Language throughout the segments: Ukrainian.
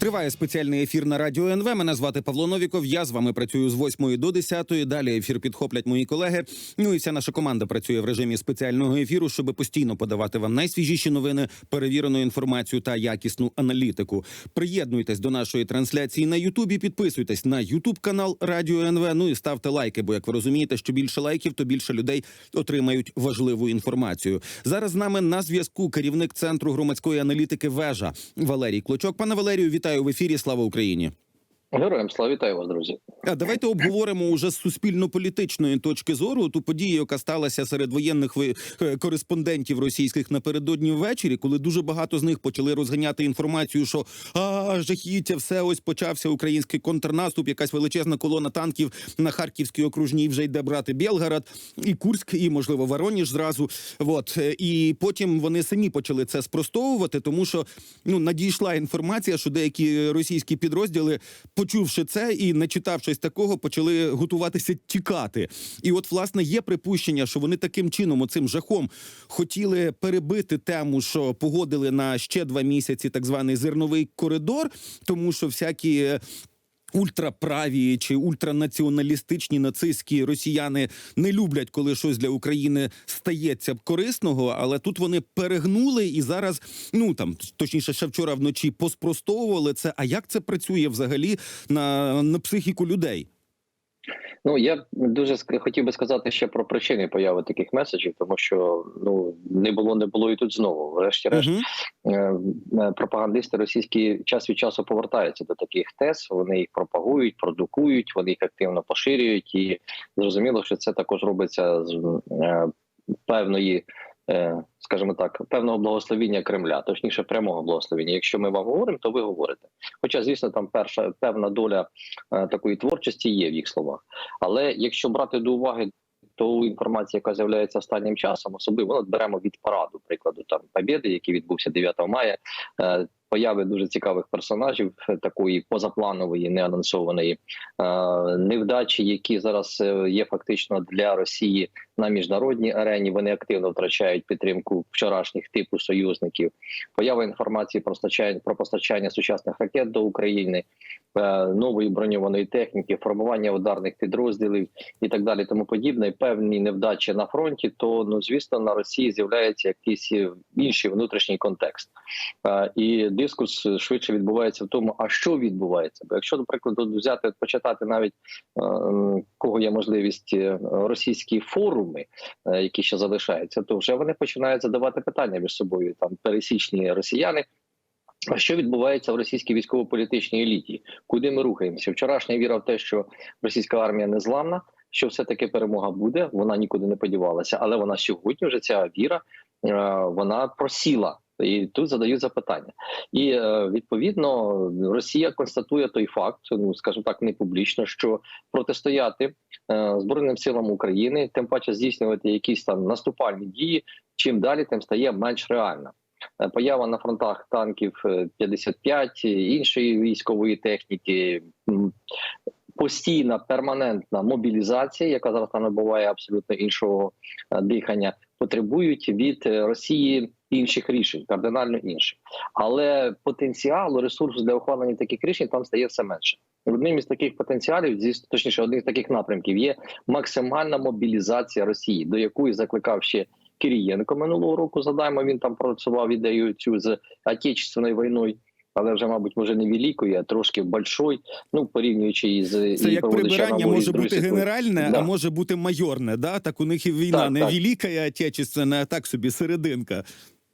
Триває спеціальний ефір на радіо НВ. Мене звати Павло Новіков. Я з вами працюю з 8 до 10. Далі ефір підхоплять мої колеги. Ну і вся наша команда працює в режимі спеціального ефіру, щоб постійно подавати вам найсвіжіші новини, перевірену інформацію та якісну аналітику. Приєднуйтесь до нашої трансляції на Ютубі. Підписуйтесь на Ютуб канал Радіо НВ. Ну і ставте лайки. Бо як ви розумієте, що більше лайків, то більше людей отримають важливу інформацію. Зараз з нами на зв'язку керівник центру громадської аналітики Вежа Валерій Клочок. Пане Валерію, вітаю в ефірі. Слава Україні. Героям слава вітаю вас, друзі. А давайте обговоримо уже з суспільно-політичної точки зору ту подію, яка сталася серед воєнних е, кореспондентів російських напередодні ввечері, коли дуже багато з них почали розганяти інформацію, що а жахіття, все ось почався український контрнаступ, якась величезна колона танків на Харківській окружній вже йде брати Білгород і Курськ, і можливо Вороніж зразу. От Е, і потім вони самі почали це спростовувати, тому що ну надійшла інформація, що деякі російські підрозділи, почувши це і не читавшись такого, почали готуватися тікати. І от власне є припущення, що вони таким чином, оцим жахом, хотіли перебити тему, що погодили на ще два місяці так званий зерновий коридор, тому що всякі. Ультраправі чи ультранаціоналістичні нацистські росіяни не люблять, коли щось для України стається корисного, але тут вони перегнули і зараз, ну там точніше, ще вчора вночі поспростовували це. А як це працює взагалі на, на психіку людей? Ну я дуже хотів би сказати ще про причини появи таких меседжів, тому що ну не було, не було і тут знову. Врешті-решт, е, пропагандисти російські час від часу повертаються до таких тез. Вони їх пропагують, продукують, вони їх активно поширюють, і зрозуміло, що це також робиться з е, певної. Е, Скажімо так, певного благословіння Кремля, точніше, прямого благословіння. Якщо ми вам говоримо, то ви говорите. Хоча, звісно, там перша певна доля е, такої творчості є в їх словах. Але якщо брати до уваги ту інформацію, яка з'являється останнім часом, особливо ну, беремо від параду, прикладу там Побєди, який відбувся 9 мая. Появи дуже цікавих персонажів, е, такої позапланової, неанонсованої е, невдачі, які зараз е, є фактично для Росії на міжнародній арені. Вони активно втрачають підтримку вчорашніх типу союзників. Поява інформації про постачання про постачання сучасних ракет до України, нової броньованої техніки, формування ударних підрозділів і так далі, тому подібне, певні невдачі на фронті, то ну звісно на Росії з'являється якийсь інший внутрішній контекст. І дискус швидше відбувається в тому, а що відбувається. Бо якщо, наприклад, взяти почитати навіть е, кого є можливість е, російські форуми, е, які ще залишаються, то вже вони починають задавати питання між собою. Там пересічні росіяни. А що відбувається в російській військово-політичній еліті? Куди ми рухаємося? Вчорашня віра в те, що російська армія не зламна, що все таки перемога буде. Вона нікуди не подівалася, але вона сьогодні вже ця віра е, вона просіла. І тут задають запитання, і е, відповідно Росія констатує той факт, ну скажімо так, не публічно, що протистояти е, збройним силам України, тим паче здійснювати якісь там наступальні дії. Чим далі, тим стає менш реальна. Е, Поява на фронтах танків е, 55, іншої військової техніки, постійна перманентна мобілізація, яка зараз набуває абсолютно іншого е, дихання, потребують від е, Росії інших рішень, кардинально інших. Але потенціалу ресурсу для ухвалення таких рішень там стає все менше. Одним із таких потенціалів, зі точніше, одним з таких напрямків є максимальна мобілізація Росії, до якої закликав ще Кирієнко минулого року. Задаємо він там працював ідею цю з отечественною війною. Але вже, мабуть, може не великою, а трошки большой, ну порівнюючи із Це і як прибирання може бути генеральне, а може бути майорне. Да? Так у них і війна Так, не так. велика, а отечественна, а так собі серединка.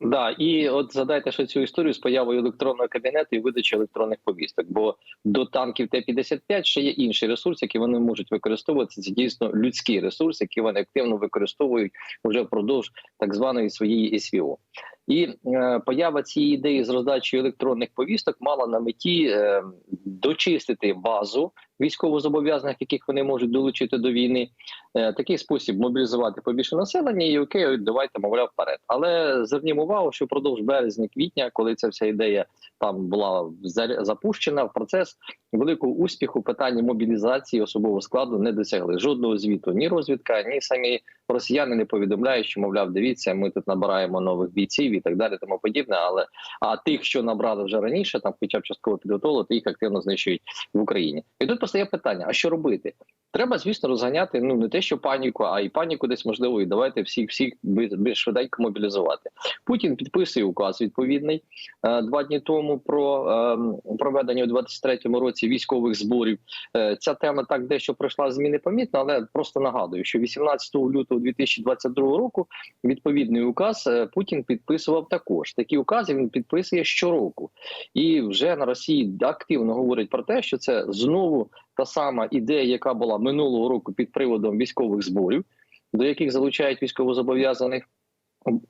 Да, і от згадайте, що цю історію з появою електронного кабінету і видачі електронних повісток. Бо до танків Т-55 ще є інший ресурс, який вони можуть використовувати. Це дійсно людський ресурс, який вони активно використовують вже впродовж так званої своєї СВО. І е, поява цієї ідеї з роздачею електронних повісток мала на меті е, дочистити базу військовозобов'язаних, яких вони можуть долучити до війни. Е, Такий спосіб мобілізувати побільше населення, і окей, давайте мовляв вперед. Але звернімо увагу, що впродовж березня-квітня, коли ця вся ідея там була за- запущена в процес великого успіху питання мобілізації особового складу не досягли жодного звіту. Ні розвідка, ні самі росіяни не повідомляють, що мовляв, дивіться, ми тут набираємо нових бійців і так далі, тому подібне. Але а тих, що набрали вже раніше, там хоча б частково підготовили, їх активно знищують в Україні. І тут постає питання: а що робити? Треба, звісно, розганяти ну не те, що паніку, а й паніку десь можливо, і давайте всіх всіх би швиденько мобілізувати. Путін підписує указ відповідний е, два дні тому про е, проведення у 23-му році військових зборів. Е, Ця тема так дещо пройшла зміни помітно, але просто нагадую, що 18 лютого 2022 року відповідний указ е, Путін підписував також. Такі укази він підписує щороку, і вже на Росії активно говорять про те, що це знову та сама ідея, яка була минулого року під приводом військових зборів, до яких залучають військовозобов'язаних.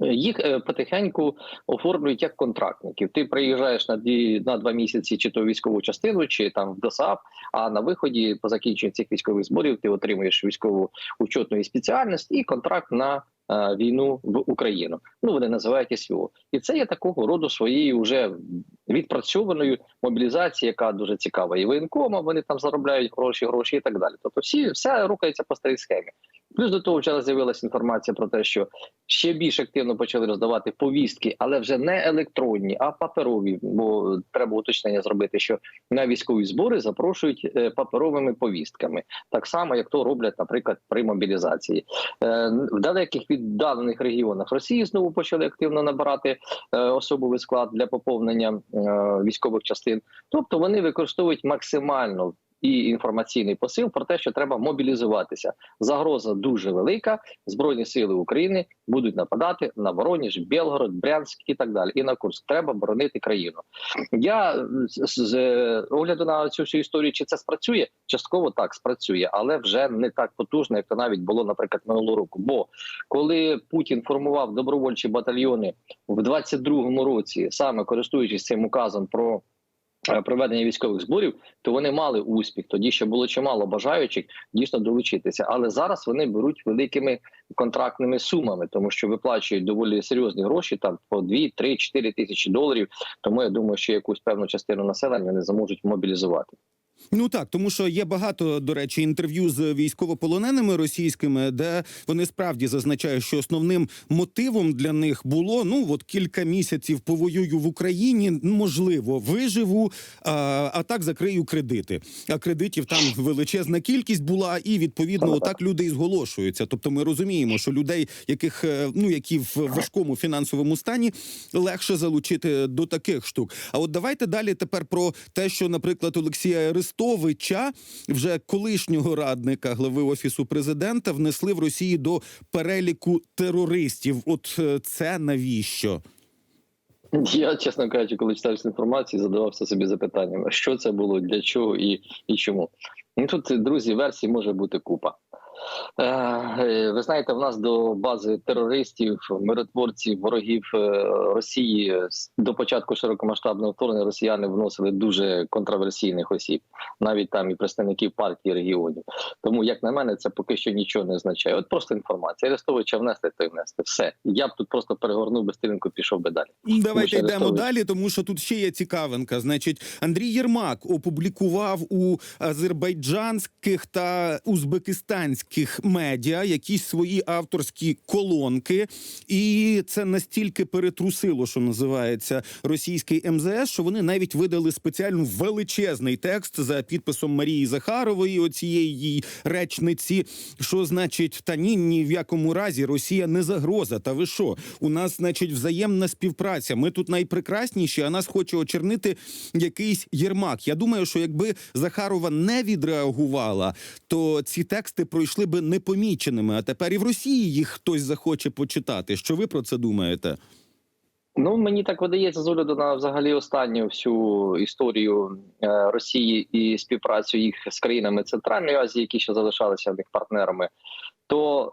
Їх е, потихеньку оформлюють як контрактників. Ти приїжджаєш на дві на два місяці, чи то військову частину, чи там в ДОСАП. А на виході, по закінченню цих військових зборів, ти отримуєш військову учетну спеціальність і контракт на е, війну в Україну. Ну вони називають СВО. І це є такого роду своєю вже відпрацьованою мобілізацією, яка дуже цікава. І воєнкомам вони там заробляють гроші, гроші і так далі. Тобто, всі все рухається по старій схемі. Плюс до того вчора з'явилася інформація про те, що ще більш активно почали роздавати повістки, але вже не електронні, а паперові. Бо треба уточнення зробити, що на військові збори запрошують е, паперовими повістками, так само як то роблять, наприклад, при мобілізації. Е, В далеких віддалених регіонах Росії знову почали активно набирати е, особовий склад для поповнення військових частин. Тобто вони використовують максимально. І інформаційний посил про те, що треба мобілізуватися. Загроза дуже велика. Збройні сили України будуть нападати на Вороніж, Білгород, Брянськ і так далі. І на Курск треба боронити країну. Я з, огляду на цю всю історію, чи це спрацює? Частково так спрацює, але вже не так потужно, як то навіть було, наприклад, минулого року. Бо коли Путін формував добровольчі батальйони в 22-му році, саме користуючись цим указом про проведення військових зборів, то вони мали успіх. Тоді ще було чимало бажаючих дійсно долучитися. Але зараз вони беруть великими контрактними сумами, тому що виплачують доволі серйозні гроші, там по 2, 3, 4 тисячі доларів. Тому я думаю, що якусь певну частину населення вони зможуть мобілізувати. Ну так, тому що є багато, до речі, інтерв'ю з військовополоненими російськими, де вони справді зазначають, що основним мотивом для них було ну от кілька місяців повоюю в Україні, можливо, виживу, а, а так закрию кредити. А кредитів там величезна кількість була, і відповідно отак люди і зголошуються. Тобто, ми розуміємо, що людей, яких е, ну які в важкому фінансовому стані, легше залучити до таких штук. А от давайте далі тепер про те, що, наприклад, Олексія Арестовича, вже колишнього радника глави офісу президента, внесли в Росії до переліку терористів. От е, це навіщо? Я, чесно кажучи, коли читав цю інформацію, задавався собі запитанням, що це було, для чого і, і чому. І тут, друзі, версій може бути купа. Е, Ви знаєте, в нас до бази терористів, миротворців, ворогів е, Росії до початку широкомасштабного вторгнення росіяни вносили дуже контроверсійних осіб, навіть там і представників партії регіонів. Тому, як на мене, це поки що нічого не означає. От просто інформація. Арестовича внести, то й внести. Все. Я б тут просто перегорнув би сторінку, пішов би далі. Давайте йдемо Арестович. далі, тому що тут ще є цікавинка. Значить, Андрій Єрмак опублікував у азербайджанських та узбекистанських медіа якісь свої авторські колонки, і це настільки перетрусило, що називається російський МЗС, що вони навіть видали спеціально величезний текст за підписом Марії Захарової, оцієї її речниці. Що значить, та ні, ні в якому разі Росія не загроза. Та ви що? У нас, значить, взаємна співпраця. Ми тут найпрекрасніші, а нас хоче очернити якийсь Єрмак. Я думаю, що якби Захарова не відреагувала, то ці тексти пройшли би непоміченими. А тепер і в Росії їх хтось захоче почитати. Що ви про це думаєте? Ну мені так видається з огляду на взагалі останню всю історію е, Росії і співпрацю їх з країнами Центральної Азії, які ще залишалися в них партнерами, то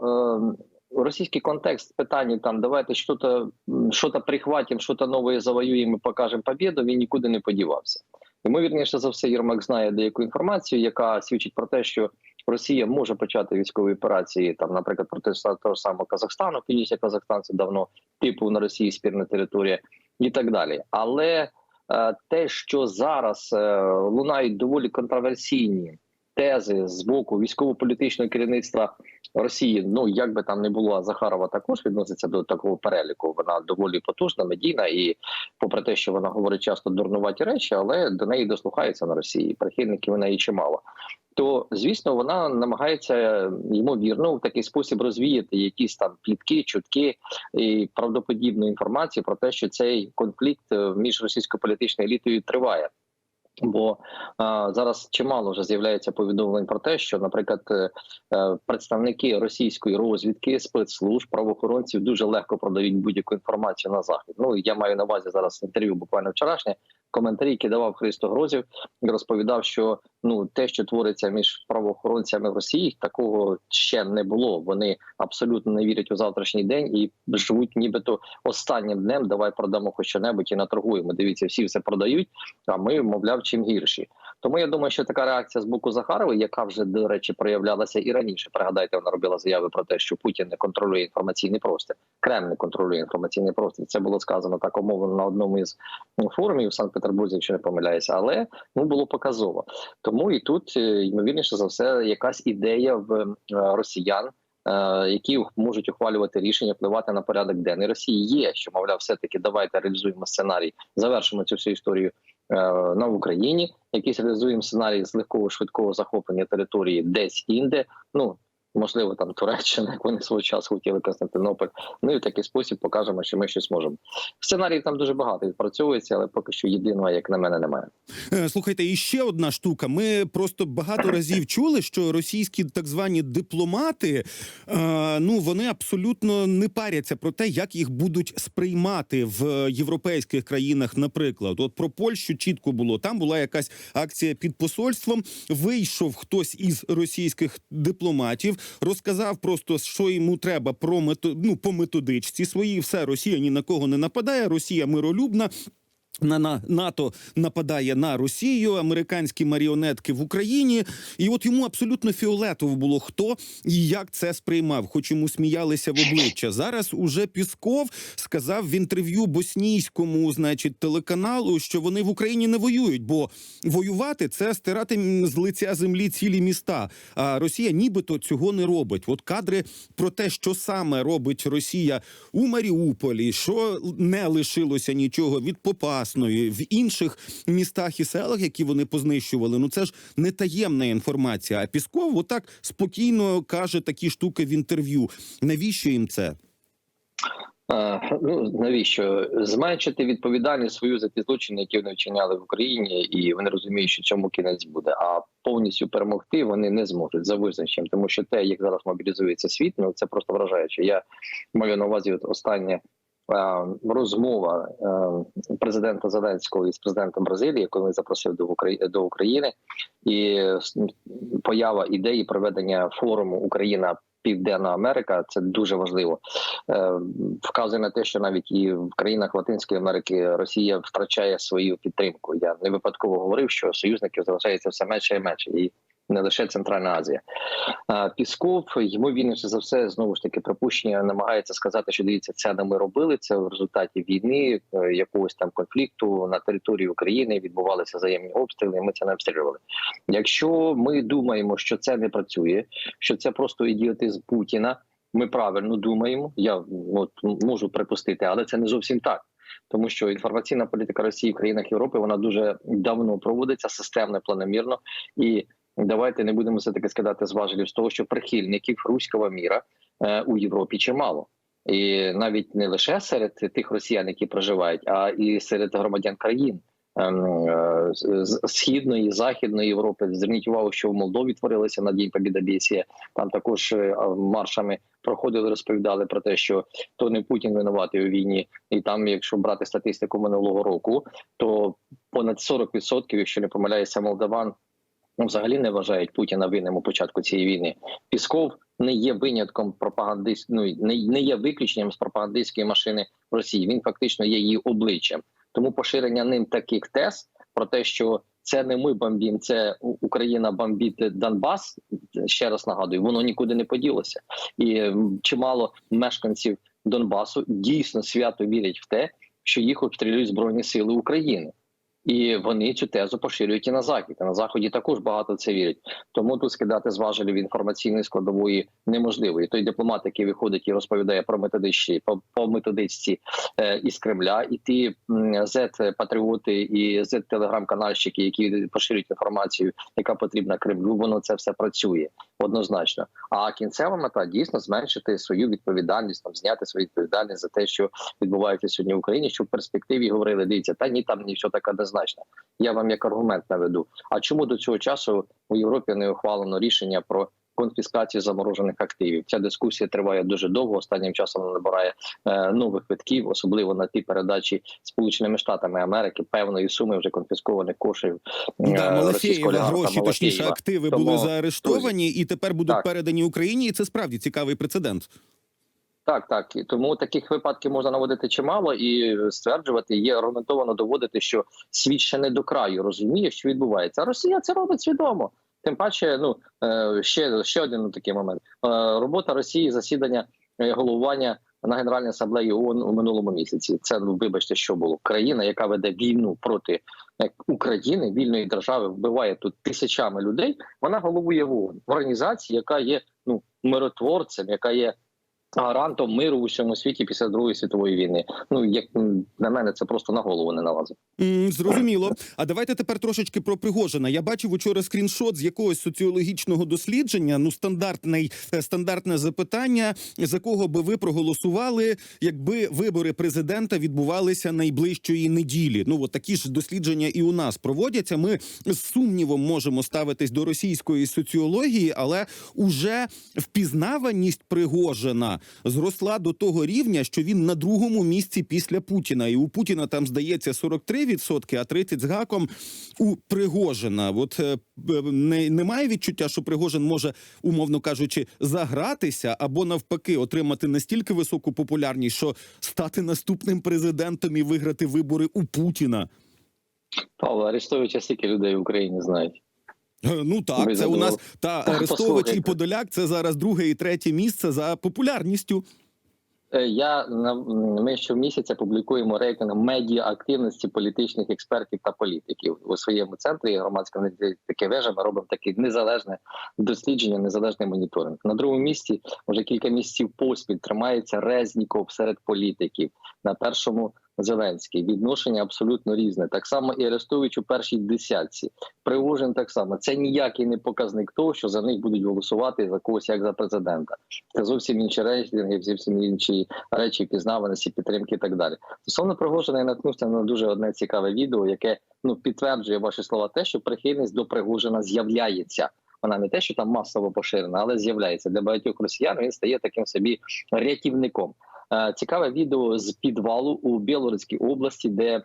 е, російський контекст в питанні там давайте що-то що-то прихватимо, що-то нове завоюємо, покажемо побіду, він нікуди не подівався. Ймовірніше за все, Єрмак знає деяку інформацію, яка свідчить про те, що Росія може почати військові операції, там, наприклад, проти того ж самого Казахстану, Північний Казахстан давно типу на Росії спірна територія і так далі. Але е, те, що зараз е, лунають доволі контроверсійні тези з боку військово-політичного керівництва Росії, ну як би там не було, Захарова також відноситься до такого переліку. Вона доволі потужна, медійна, і попри те, що вона говорить часто дурнуваті речі, але до неї дослухаються на Росії. Прихильників у неї чимало. То звісно, вона намагається ймовірно в такий спосіб розвіяти якісь там плітки, чутки і правдоподібну інформацію про те, що цей конфлікт е, між російською політичною елітою триває. Бо а, зараз чимало вже з'являється повідомлень про те, що, наприклад, е, е, представники російської розвідки, спецслужб, правоохоронців дуже легко продають будь-яку інформацію на захід. Ну я маю на увазі зараз інтерв'ю, буквально вчорашнє коментарі, які давав Христо Грозів, розповідав, що ну те, що твориться між правоохоронцями в Росії, такого ще не було. Вони абсолютно не вірять у завтрашній день і живуть, нібито останнім днем. Давай продамо хоч що-небудь і наторгуємо. Дивіться, всі все продають. А ми, мовляв, чим гірші. Тому я думаю, що така реакція з боку Захарової, яка вже до речі проявлялася і раніше. Пригадайте, вона робила заяви про те, що Путін не контролює інформаційний простір. Кремль не контролює інформаційний простір. Це було сказано так умовно на одному із форумів в Санкт-Петербурзі, якщо не помиляюся, але ну було показово. Тому і тут е, ймовірніше за все якась ідея в е, росіян. Е, Які можуть ухвалювати рішення впливати на порядок денний Росії є, що мовляв, все таки давайте реалізуємо сценарій, завершимо цю всю історію е, на Україні. Якийсь реалізуємо сценарій з легкого швидкого захоплення території десь інде. Ну можливо, там Туреччина, як вони свого часу хотіли Константинополь. Ну і в такий спосіб покажемо, що ми щось можемо. Сценарій там дуже багато відпрацьовується, але поки що єдиного, як на мене, немає. Е, Слухайте, і ще одна штука. Ми просто багато разів чули, що російські так звані дипломати, е, ну вони абсолютно не паряться про те, як їх будуть сприймати в європейських країнах. Наприклад, от про Польщу чітко було. Там була якась акція під посольством. Вийшов хтось із російських дипломатів, розказав просто, що йому треба про мето, ну, по методичці своїй. Все Росія ні на кого не нападає. Росія миролюбна. На, на НАТО нападає на Росію, американські маріонетки в Україні, і от йому абсолютно фіолетово було хто і як це сприймав, хоч йому сміялися в обличчя. Зараз уже Пісков сказав в інтерв'ю боснійському, значить, телеканалу, що вони в Україні не воюють, бо воювати це стирати з лиця землі цілі міста. А Росія нібито цього не робить. От кадри про те, що саме робить Росія у Маріуполі, що не лишилося нічого від Попасної, в інших містах і селах, які вони познищували. Ну це ж не таємна інформація. А Пісков отак спокійно каже такі штуки в інтерв'ю. Навіщо їм це? А, ну навіщо зменшити відповідальність свою за ті злочини, які вони вчиняли в Україні, і вони розуміють, що цьому кінець буде. А повністю перемогти вони не зможуть за визначенням, тому що те, як зараз мобілізується світ, ну це просто вражаюче. Я маю на увазі от остання. Е, Розмова е, президента Зеленського із президентом Бразилії, коли він запросив до України, і поява ідеї проведення форуму Україна Південна Америка це дуже важливо. Е, Вказує на те, що навіть і в країнах Латинської Америки Росія втрачає свою підтримку. Я не випадково говорив, що союзників залишається все менше і менше, і не лише Центральна Азія. Пісков ймовірніше за все знову ж таки припущення намагається сказати, що дивіться, це не ми робили. Це в результаті війни, е, якогось там конфлікту на території України відбувалися взаємні обстріли. і Ми це не обстрілювали. Якщо ми думаємо, що це не працює, що це просто ідіотизм Путіна. Ми правильно думаємо. Я от можу припустити, але це не зовсім так. Тому що інформаційна політика Росії в країнах Європи вона дуже давно проводиться системно, планомірно. І давайте не будемо все таки скидати з з того, що прихильників руського міра е, у Європі чимало. І навіть не лише серед тих росіян, які проживають, а і серед громадян країн ем, е, з- східної західної Європи. Зверніть увагу, що в Молдові творилося на день Побіда Бєсія. Там також е, маршами проходили, розповідали про те, що то не Путін винуватий у війні, і там, якщо брати статистику минулого року, то понад 40%, якщо не помиляюся, молдаван ну, взагалі не вважають Путіна винним у початку цієї війни. Пісков не є винятком пропагандист, ну не, не є виключенням з пропагандистської машини в Росії. Він фактично є її обличчям. Тому поширення ним таких тез про те, що це не ми бомбім, це Україна бомбить Донбас. Ще раз нагадую, воно нікуди не поділося, і чимало мешканців Донбасу дійсно свято вірять в те, що їх обстрілюють збройні сили України. І вони цю тезу поширюють і на захід. На заході також багато це вірять. Тому тут скидати з інформаційної складової неможливо. І той дипломат, який виходить і розповідає про методичці по, по методичці е, із Кремля, і ті z патріоти і z телеграм-канальщики, які поширюють інформацію, яка потрібна Кремлю, воно це все працює однозначно. А кінцева мета дійсно зменшити свою відповідальність, там зняти свою відповідальність за те, що відбувається сьогодні в Україні, щоб в перспективі говорили: дивіться, та ні, там нічого таке однозначно. Я вам як аргумент наведу. А чому до цього часу у Європі не ухвалено рішення про конфіскацію заморожених активів? Ця дискусія триває дуже довго. Останнім часом набирає е, нових витків, особливо на ті передачі Сполученими Штатами Америки. Певної суми вже конфіскованих коштів. е, Да, Малафєєва гроші, точніше, активи Тому, були заарештовані і тепер будуть Так. передані Україні. І це справді цікавий прецедент. Так, так і тому таких випадків можна наводити чимало і стверджувати, є аргументовано доводити, що світ ще не до краю розуміє, що відбувається. А Росія це робить свідомо. Тим паче, ну е, ще ще один такий момент: Е, робота Росії, засідання е, головування на Генеральній асамблеї ООН у минулому місяці. Це ну вибачте, що було країна, яка веде війну проти України, вільної держави, вбиває тут тисячами людей. Вона головує в ООН в організації, яка є ну миротворцем, яка є гарантом миру в усьому світі після Другої світової війни. Ну як на мене, це просто на голову не налазить. М, Зрозуміло. А давайте тепер трошечки про Пригожина. Я бачив учора скріншот з якогось соціологічного дослідження. Ну, стандартний е, стандартне запитання, за кого би ви проголосували, якби вибори президента відбувалися найближчої неділі. Ну от такі ж дослідження і у нас проводяться. Ми з сумнівом можемо ставитись до російської соціології, але уже впізнаваність Пригожина зросла до того рівня, що він на другому місці після Путіна. І у Путіна там здається 43%, а 30 з гаком у Пригожина. От е, не, немає відчуття, що Пригожин може, умовно кажучи, загратися або навпаки отримати настільки високу популярність, що стати наступним президентом і виграти вибори у Путіна. Павло Арестовича стільки людей в Україні знають. Е, Ну так, Ви це у нас та Арестович і Подоляк. Це зараз друге і третє місце за популярністю. Е, Я ми щомісяця публікуємо рейтинг медіа активності політичних експертів та політиків у своєму центрі громадської таке вежа. Ми робимо таке незалежне дослідження, незалежний моніторинг. На другому місці вже кілька місяців поспіль тримається Резніков серед політиків. На першому Зеленський відношення абсолютно різне. Так само і Арестович у першій десятці. Пригожин так само. Це ніякий не показник того, що за них будуть голосувати за когось як за президента. Це зовсім інші рейтинги, зовсім інші речі, пізнаваності, підтримки і так далі. Стосовно Пригожина, я наткнувся на дуже одне цікаве відео, яке ну підтверджує ваші слова, те, що прихильність до Пригожина з'являється. Вона не те, що там масово поширена, але з'являється для багатьох росіян. Він стає таким собі рятівником. Е, Цікаве відео з підвалу у Білоруській області, де е,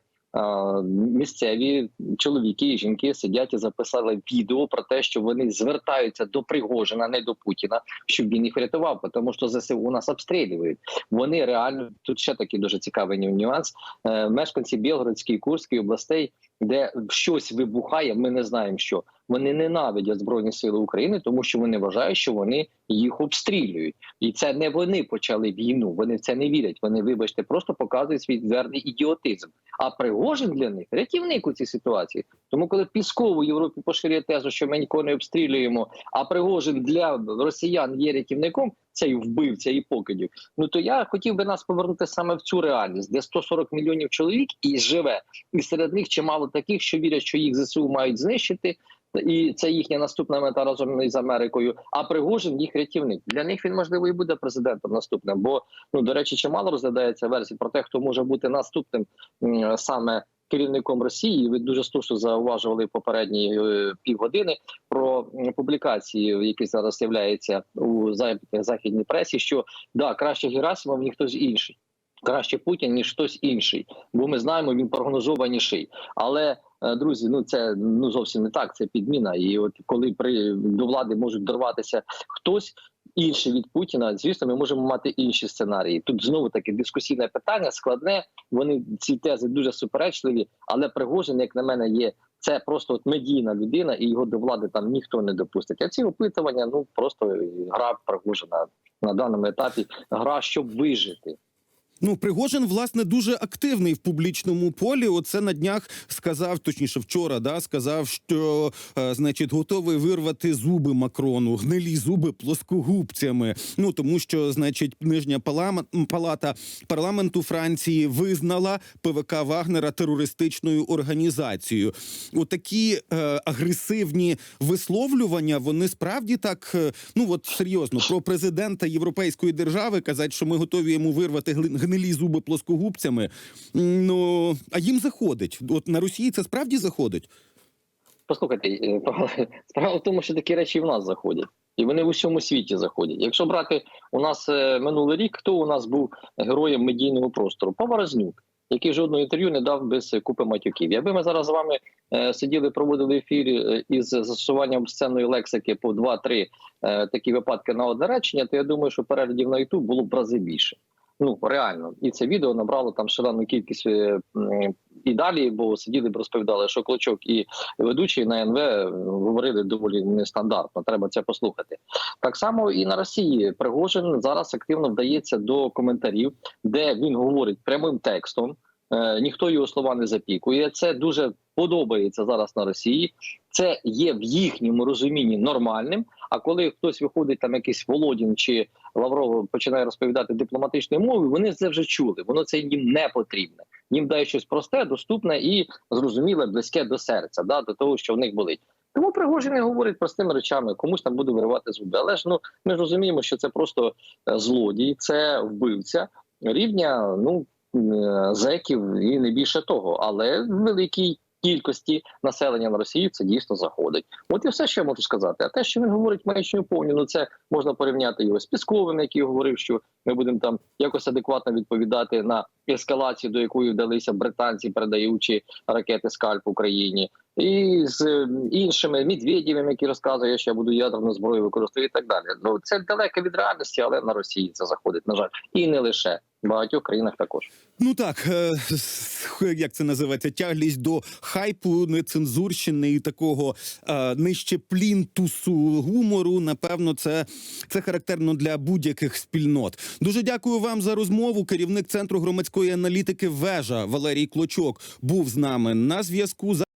місцеві чоловіки і жінки сидять і записали відео про те, що вони звертаються до Пригожина, не до Путіна, щоб він їх врятував, тому що ЗСУ нас обстрілюють. Вони реально тут ще такий дуже цікавий нюанс. Е, Мешканці Білгородської Курської областей, де щось вибухає, ми не знаємо що. Вони ненавидять збройні сили України, тому що вони вважають, що вони їх обстрілюють, і це не вони почали війну. Вони в це не вірять. Вони, вибачте, просто показують свій твердий ідіотизм. А Пригожин для них рятівник у цій ситуації. Тому, коли Пісков у Європі поширює тезу, що ми нікого не обстрілюємо, а Пригожин для росіян є рятівником, цей вбивця і покидів. Ну то я хотів би нас повернути саме в цю реальність, де 140 мільйонів чоловік і живе, і серед них чимало таких, що вірять, що їх зсу мають знищити. І це їхня наступна мета разом із Америкою. А Пригожин їх рятівник. Для них він можливо і буде президентом наступним. Бо ну до речі, чимало розглядається версій про те, хто може бути наступним саме керівником Росії. Ви дуже слушно зауважували попередні е, півгодини про публікації, які зараз з'являються у західній пресі. Що да, краще Герасимов, ніж хтось інший. Краще Путін ніж хтось інший, бо ми знаємо, він прогнозованіший. Але друзі, ну це ну зовсім не так. Це підміна. І от коли при до влади можуть дорватися хтось інший від Путіна, звісно, ми можемо мати інші сценарії. Тут знову таки дискусійне питання складне. Вони ці тези дуже суперечливі, але Пригожин, як на мене, є Це просто от медійна людина, і його до влади там ніхто не допустить. А ці опитування, ну просто гра Пригожина на даному етапі, гра, щоб вижити. Ну, Пригожин, власне, дуже активний в публічному полі. Оце на днях сказав, точніше, вчора, да, сказав, що е, значить готовий вирвати зуби Макрону, гнилі зуби плоскогубцями. Ну тому що, значить, нижня палата парламенту Франції визнала ПВК Вагнера терористичною організацією. Отакі е, агресивні висловлювання, вони справді так, е, ну от серйозно, про президента європейської держави казати, що ми готові йому вирвати гли- гнилі зуби плоскогубцями. Ну а їм заходить. От на Росії це справді заходить. Послухайте, е, справа в тому, що такі речі в нас заходять, і вони в усьому світі заходять. Якщо брати у нас е, минулий рік, хто у нас був героєм медійного простору? Поворознюк, який жодного інтерв'ю не дав без купи матюків. Якби ми зараз з вами е, сиділи, проводили ефір е, із застосуванням сценної лексики по 2-3 е, такі випадки на одне речення, то я думаю, що переглядів на YouTube було б рази більше. Ну реально, і це відео набрало там шалену кількість е, і далі, бо сиділи б розповідали, що клочок і ведучий на НВ говорили доволі нестандартно. Треба це послухати. Так само і на Росії Пригожин зараз активно вдається до коментарів, де він говорить прямим текстом. Е, ніхто його слова не запікує. Це дуже подобається зараз на Росії. Це є в їхньому розумінні нормальним. А коли хтось виходить, там якийсь Володін чи Лавров починає розповідати дипломатичною мовою, вони це вже чули. Воно це їм не потрібне. Їм дай щось просте, доступне і зрозуміле, близьке до серця, да, до того, що в них болить. Тому Пригожин і говорить простими речами, комусь там буде виривати зуби. Але ж ну ми розуміємо, що це просто е, злодій, це вбивця рівня ну е, зеків і не більше того. Але в великій кількості населення на Росії це дійсно заходить. От і все, що я можу сказати. А те, що він говорить меншою повні, ну це можна порівняти його з Пісковим, який говорив, що ми будемо там якось адекватно відповідати на ескалацію, до якої вдалися британці, передаючи ракети скальп Україні, і з іншими Медведєвим, які розказує, що я буду ядерну зброю використовувати і так далі. Ну це далеко від реальності, але на Росії це заходить, на жаль, і не лише в багатьох країнах також. Ну так, е, як це називається, тяглість до хайпу, нецензурщини і такого е, нижче плінтусу гумору. Напевно, це, це характерно для будь-яких спільнот. Дуже дякую вам за розмову. Керівник центру громадської аналітики Вежа Валерій Клочок був з нами на зв'язку.